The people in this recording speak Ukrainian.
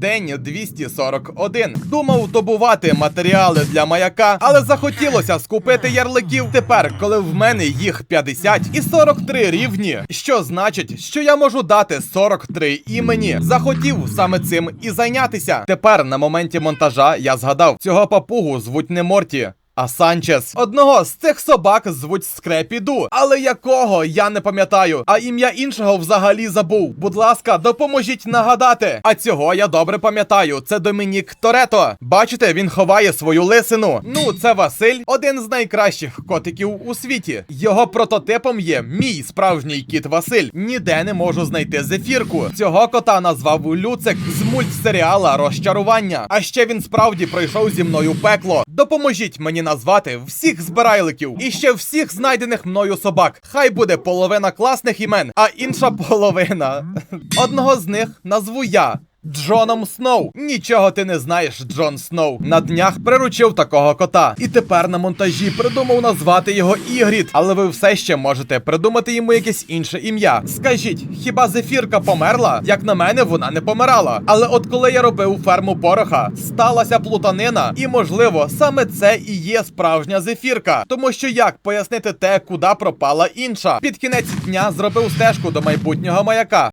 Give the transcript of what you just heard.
День 241. Думав добувати матеріали для маяка, але захотілося скупити ярликів тепер, коли в мене їх 50 і 43 рівні. Що значить, що я можу дати 43 імені. Захотів саме цим і зайнятися. Тепер на моменті монтажа я згадав, цього папугу звуть не Морті. А Санчес. Одного з цих собак звуть Скрепіду, але якого я не пам'ятаю. А ім'я іншого взагалі забув. Будь ласка, допоможіть нагадати. А цього я добре пам'ятаю. Це Домінік Торето. Бачите, він ховає свою лисину. Ну, це Василь, один з найкращих котиків у світі. Його прототипом є мій справжній кіт Василь. Ніде не можу знайти зефірку. Цього кота назвав Люцик з мультсеріала Розчарування. А ще він справді пройшов зі мною пекло. Допоможіть мені назвати всіх збирайликів і ще всіх знайдених мною собак. Хай буде половина класних імен, а інша половина. Одного з них назву я. Джоном Сноу. Нічого ти не знаєш, Джон Сноу. На днях приручив такого кота. І тепер на монтажі придумав назвати його Ігріт. Але ви все ще можете придумати йому якесь інше ім'я. Скажіть, хіба зефірка померла? Як на мене, вона не помирала. Але от коли я робив ферму пороха, сталася плутанина, і можливо, саме це і є справжня зефірка. Тому що як пояснити те, куди пропала інша? Під кінець дня зробив стежку до майбутнього маяка.